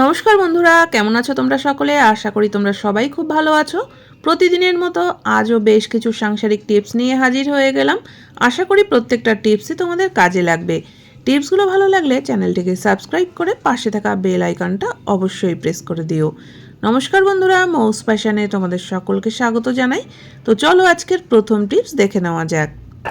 নমস্কার বন্ধুরা, কেমন আছো তোমরা সকলে? আশা করি তোমরা সবাই খুব ভালো আছো। প্রতিদিনের মতো আজও বেশ কিছু সাংসারিক টিপস নিয়ে হাজির হয়ে গেলাম। আশা করি প্রত্যেকটা টিপসই তোমাদের কাজে লাগবে। টিপসগুলো ভালো লাগলে চ্যানেলটিকে সাবস্ক্রাইব করে পাশে থাকা বেল আইকনটা অবশ্যই প্রেস করে দিও। নমস্কার বন্ধুরা, মৌস প্যাশনে তোমাদের সকলকে স্বাগত জানাই। তো চলো আজকের প্রথম টিপস দেখে নেওয়া যাক।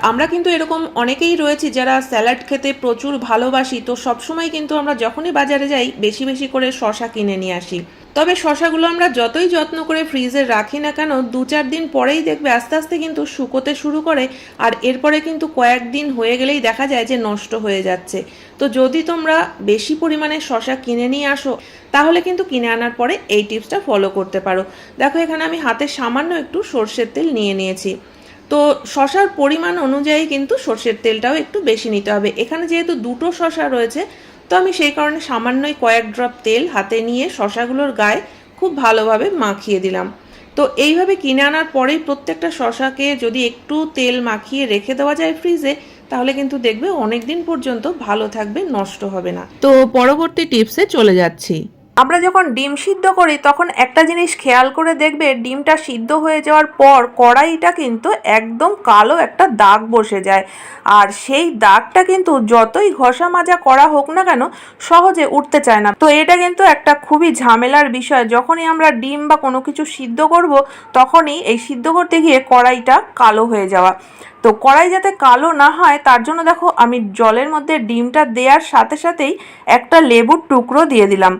আমরা কিন্তু এরকম অনেকেই রয়েছি যারা স্যালাড খেতে প্রচুর ভালোবাসি, তো সবসময় কিন্তু আমরা যখনই বাজারে যাই, বেশি বেশি করে শশা কিনে নিয়ে আসি। তবে শশাগুলো আমরা যতই যত্ন করে ফ্রিজে রাখি না কেন, দু চার দিন পরেই দেখবে আস্তে আস্তে কিন্তু শুকোতে শুরু করে আর এরপরে কিন্তু কয়েকদিন হয়ে গেলেই দেখা যায় যে নষ্ট হয়ে যাচ্ছে। তো যদি তোমরা বেশি পরিমাণে শশা কিনে নিয়ে আসো, তাহলে কিন্তু কিনে আনার পরে এই টিপসটা ফলো করতে পারো। দেখো এখানে আমি হাতে সামান্য একটু সর্ষের তেল নিয়ে নিয়েছি। তো শশার পরিমাণ অনুযায়ী কিন্তু সর্ষের তেলটাও একটু বেশি নিতে হবে। এখানে যেহেতু দুটো শশা রয়েছে, তো আমি সেই কারণে সামান্যই কয়েক ড্রপ তেল হাতে নিয়ে শশাগুলোর গায়ে খুব ভালোভাবে মাখিয়ে দিলাম। তো এইভাবে কিনে আনার পরেই প্রত্যেকটা শশাকে যদি একটু তেল মাখিয়ে রেখে দেওয়া যায় ফ্রিজে, তাহলে কিন্তু দেখবে অনেক দিন পর্যন্ত ভালো থাকবে, নষ্ট হবে না। তো পরবর্তী টিপসে চলে যাচ্ছি। আমরা যখন ডিম সিদ্ধ করি, তখন একটা জিনিস খেয়াল করে দেখবে, ডিমটা সিদ্ধ হয়ে যাওয়ার পর কড়াইটা কিন্তু একদম কালো একটা দাগ বসে যায়। আর সেই দাগটা কিন্তু যতই ঘষা মাজা করা হোক না কেন, সহজে উঠতে চায় না। তো এটা কিন্তু একটা খুবই ঝামেলার বিষয়। যখনই আমরা ডিম বা কোনো কিছু সিদ্ধ করব, তখনই এই সিদ্ধ করতে গিয়ে কড়াইটা কালো হয়ে যাওয়া। তো কড়াই যাতে কালো না হয়, তার জন্য দেখো আমি জলের মধ্যে ডিমটা দেওয়ার সাথে সাথেই একটা লেবুর টুকরো দিয়ে দিলাম।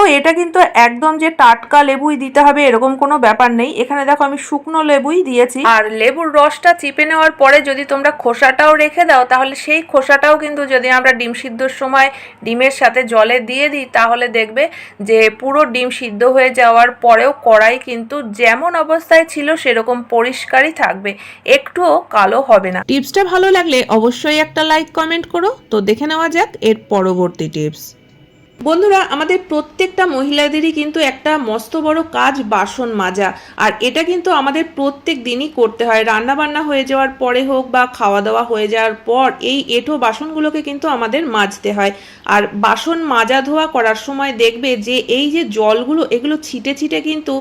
তো এটা কিন্তু একদম যে টাটকা লেবুই দিতে হবে এরকম কোনো ব্যাপার নেই। এখানে দেখো আমি শুকনো লেবুই দিয়েছি। আর লেবুর রসটা চিপে নেওয়ার পরে যদি তোমরা খোসাটাও রেখে দাও তাহলে সেই খোসাটাও কিন্তু যদি আমরা ডিম সিদ্ধর সময় ডিমের সাথে জলে দিয়ে দিই তাহলে দেখবে যে পুরো ডিম সিদ্ধ হয়ে যাওয়ার পরেও কড়াই কিন্তু যেমন অবস্থায় ছিল সেরকম পরিষ্কারই থাকবে। একটুও কালো হবে না। টিপসটা ভালো লাগলে অবশ্যই একটা লাইক কমেন্ট করো। তো দেখে নেওয়া যাক এর পরবর্তী টিপস। বন্ধুরা, আমাদের প্রত্যেকটা মহিলাদেরই কিন্তু একটা মস্ত বড় কাজ বাসন মাজা। আর এটা কিন্তু আমাদের প্রত্যেক দিনই করতে হয়। রান্না বান্না হয়ে যাওয়ার পরে হোক বা খাওয়া দাওয়া হয়ে যাওয়ার পর এই এঁঠো বাসনগুলোকে কিন্তু আমাদের মাজতে হয়। আর বাসন মাজা ধোয়া করার সময় দেখবে যে এই যে জলগুলো, এগুলো ছিটে ছিটে কিন্তু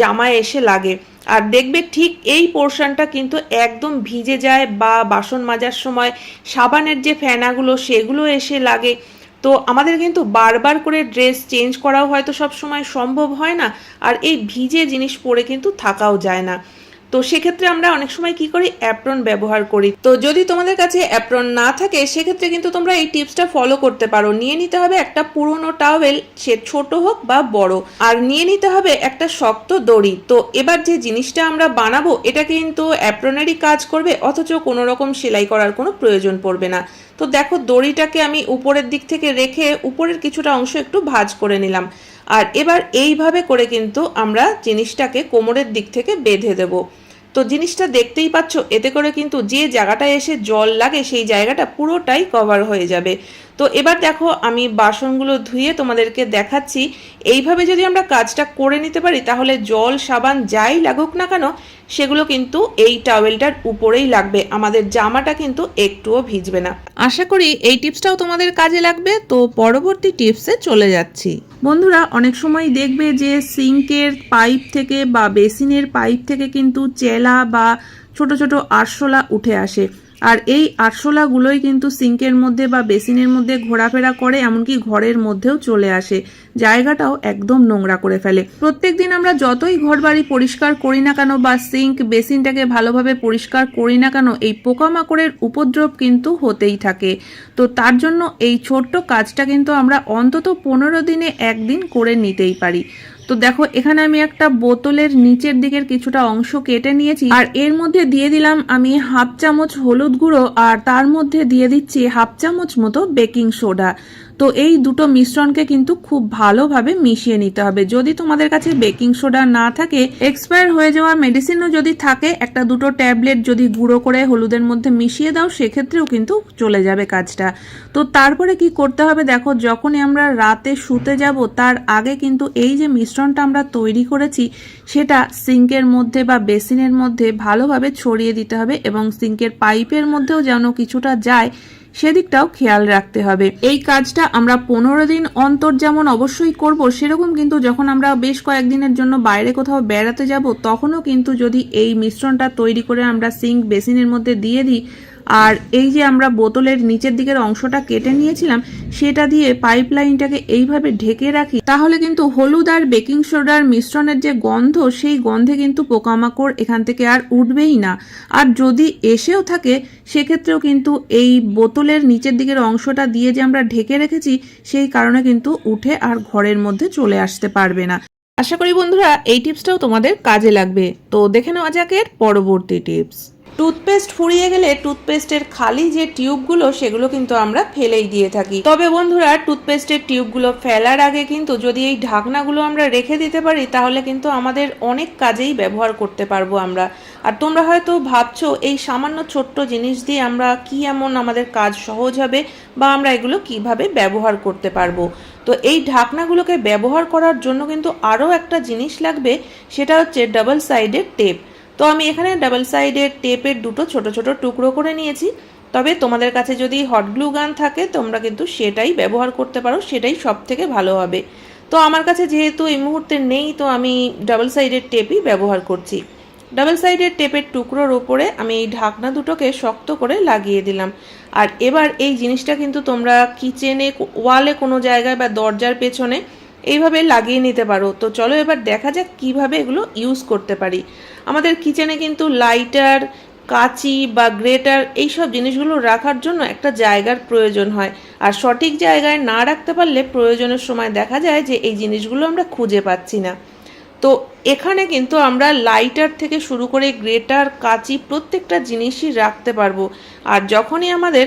জামায় এসে লাগে। আর দেখবে ঠিক এই পোর্শনটা কিন্তু একদম ভিজে যায় বা বাসন মাজার সময় সাবানের যে ফেনাগুলো, সেগুলো এসে লাগে। তো আমাদের কিন্তু বারবার করে ড্রেস চেঞ্জ করাও হয়তো সব সময় সম্ভব হয় না, আর এই ভিজে জিনিস পরে কিন্তু থাকাও যায় না। তো সেক্ষেত্রে আমরা অনেক সময় কি করি? অ্যাপ্রন ব্যবহার করি। তো যদি তোমাদের কাছে অ্যাপ্রন না থাকে, সেক্ষেত্রে কিন্তু তোমরা এই টিপসটা ফলো করতে পারো। নিয়ে নিতে হবে একটা পুরনো টাওয়েল সে ছোট হোক বা বড়। আর নিয়ে নিতে হবে একটা শক্ত দড়ি। তো এবার যে জিনিসটা আমরা বানাবো, এটা কিন্তু অ্যাপ্রনেরই কাজ করবে, অথচ কোনো রকম সেলাই করার কোনো প্রয়োজন পড়বে না। তো দেখো, দড়িটাকে আমি উপরের দিক থেকে রেখে উপরের কিছুটা অংশ একটু ভাজ করে নিলাম। আর এবার এইভাবে করে কিন্তু আমরা জিনিসটাকে কোমরের দিক থেকে বেঁধে দেব। তো জিনিসটা দেখতেই পাচ্ছ, এতে করে কিন্তু যে জায়গাটায় এসে জল লাগে সেই জায়গাটা পুরোটাই কভার হয়ে যাবে। তো এবার দেখো, আমি বাসনগুলো ধুয়ে তোমাদেরকে দেখাচ্ছি। এইভাবে যদি আমরা কাজটা করে নিতে পারি, তাহলে জল, সাবান যাই লাগুক না কেন, সেগুলো কিন্তু এই টাওয়েলটার উপরেই লাগবে। আমাদের জামাটা কিন্তু একটুও ভিজবে না। আশা করি এই টিপসটাও তোমাদের কাজে লাগবে। তো পরবর্তী টিপসে চলে যাচ্ছি। বন্ধুরা, অনেক সময় দেখবে যে সিঙ্কের পাইপ থেকে বা বেসিনের পাইপ থেকে কিন্তু চেলা বা ছোট ছোট আরশোলা উঠে আসে। আর এই আরশোলাগুলোই কিন্তু সিঙ্কের মধ্যে বা বেসিনের মধ্যে ঘোরাফেরা করে, এমনকি ঘরের মধ্যেও চলে আসে। জায়গাটাও একদম নোংরা করে ফেলে। প্রত্যেক দিন আমরা যতই ঘর বাড়ি পরিষ্কার করি না কেন বা সিঙ্ক, বেসিনটাকে ভালোভাবে পরিষ্কার করি না কেন, এই পোকামাকড়ের উপদ্রব কিন্তু হতেই থাকে। তো তার জন্য এই ছোট্ট কাজটা কিন্তু আমরা অন্তত পনেরো দিনে একদিন করে নিতেই পারি। তো দেখো, এখানে আমি একটা বোতলের নিচের দিকের কিছুটা অংশ কেটে নিয়েছি, আর এর মধ্যে দিয়ে দিলাম আমি হাফ চামচ হলুদ গুঁড়ো, আর তার মধ্যে দিয়ে দিচ্ছি হাফ চামচ মতো বেকিং সোডা। তো এই দুটো মিশ্রণকে কিন্তু খুব ভালোভাবে মিশিয়ে নিতে হবে। যদি তোমাদের কাছে বেকিং সোডা না থাকে, এক্সপায়ার হয়ে যাওয়া মেডিসিনও যদি থাকে, একটা দুটো ট্যাবলেট যদি গুঁড়ো করে হলুদের মধ্যে মিশিয়ে দাও, সেক্ষেত্রেও কিন্তু চলে যাবে কাজটা। তো তারপরে কি করতে হবে দেখো, যখনই আমরা রাতে শুতে যাব, তার আগে কিন্তু এই যে মিশ্রণটা আমরা তৈরি করেছি, সেটা সিঙ্কের মধ্যে বা বেসিনের মধ্যে ভালোভাবে ছড়িয়ে দিতে হবে এবং সিঙ্কের পাইপের মধ্যেও যেন কিছুটা যায় সেদিকটাও খেয়াল রাখতে হবে। এই কাজটা আমরা পনেরো দিন অন্তর যেমন অবশ্যই করব, সেরকম কিন্তু যখন আমরা বেশ কয়েকদিনের জন্য বাইরে কোথাও বেড়াতে যাব, তখনও কিন্তু যদি এই মিশ্রণটা তৈরি করে আমরা সিঙ্ক, বেসিনের মধ্যে দিয়ে দিই আর এই যে আমরা বোতলের নিচের দিকের অংশটা কেটে নিয়েছিলাম, সেটা দিয়ে পাইপ লাইনটাকে এইভাবে ঢেকে রাখি, তাহলে কিন্তু হলুদ আর বেকিং সোডার মিশ্রণের যে গন্ধ, সেই গন্ধে কিন্তু পোকামাকড় এখান থেকে আর উঠবেই না। আর যদি এসেও থাকে, সেক্ষেত্রেও কিন্তু এই বোতলের নিচের দিকের অংশটা দিয়ে যে আমরা ঢেকে রেখেছি, সেই কারণে কিন্তু উঠে আর ঘরের মধ্যে চলে আসতে পারবে না। আশা করি বন্ধুরা, এই টিপসটাও তোমাদের কাজে লাগবে। তো দেখে নেওয়া যাক এর পরবর্তী টিপস। টুথপেস্ট ফুরিয়ে গেলে টুথপেস্টের খালি যে টিউবগুলো, সেগুলো কিন্তু আমরা ফেলেই দিয়ে থাকি। তবে বন্ধুরা, টুথপেস্টের টিউবগুলো ফেলার আগে কিন্তু যদি এই ঢাকনাগুলো আমরা রেখে দিতে পারি, তাহলে কিন্তু আমাদের অনেক কাজেই ব্যবহার করতে পারব আমরা। আর তোমরা হয়তো ভাবছ, এই সামান্য ছোট্ট জিনিস দিয়ে আমরা কি এমন আমাদের কাজ সহজ হবে, বা আমরা এগুলো কীভাবে ব্যবহার করতে পারব? তো এই ঢাকনাগুলোকে ব্যবহার করার জন্য কিন্তু আরও একটা জিনিস লাগবে, সেটা হচ্ছে ডাবল সাইডের টেপ। তো আমি এখানে ডাবল সাইডের টেপের দুটো ছোট ছোট টুকরো করে নিয়েছি। তবে তোমাদের কাছে যদি হট গ্লু গান থাকে, তোমরা কিন্তু সেটাই ব্যবহার করতে পারো, সেটাই সব থেকে ভালো হবে। তো আমার কাছে যেহেতু এই মুহূর্তে নেই, তো আমি ডাবল সাইডের টেপই ব্যবহার করছি। ডাবল সাইডের টেপের টুকরোর ওপরে আমি এই ঢাকনা দুটোকে শক্ত করে লাগিয়ে দিলাম। আর এবার এই জিনিসটা কিন্তু তোমরা কিচেনে ওয়ালে কোনো জায়গায় বা দরজার পেছনে এইভাবে লাগিয়ে নিতে পারো। তো চলো এবার দেখা যাক কীভাবে এগুলো ইউজ করতে পারি। আমাদের কিচেনে কিন্তু লাইটার কাঁচি বা গ্রেটার এইসব জিনিসগুলো রাখার জন্য একটা জায়গার প্রয়োজন হয়। আর সঠিক জায়গায় না রাখতে পারলে প্রয়োজনের সময় দেখা যায় যে এই জিনিসগুলো আমরা খুঁজে পাচ্ছি না। তো এখানে কিন্তু আমরা লাইটার থেকে শুরু করে গ্রেটার কাঁচি প্রত্যেকটা জিনিসই রাখতে পারব। আর যখনই আমাদের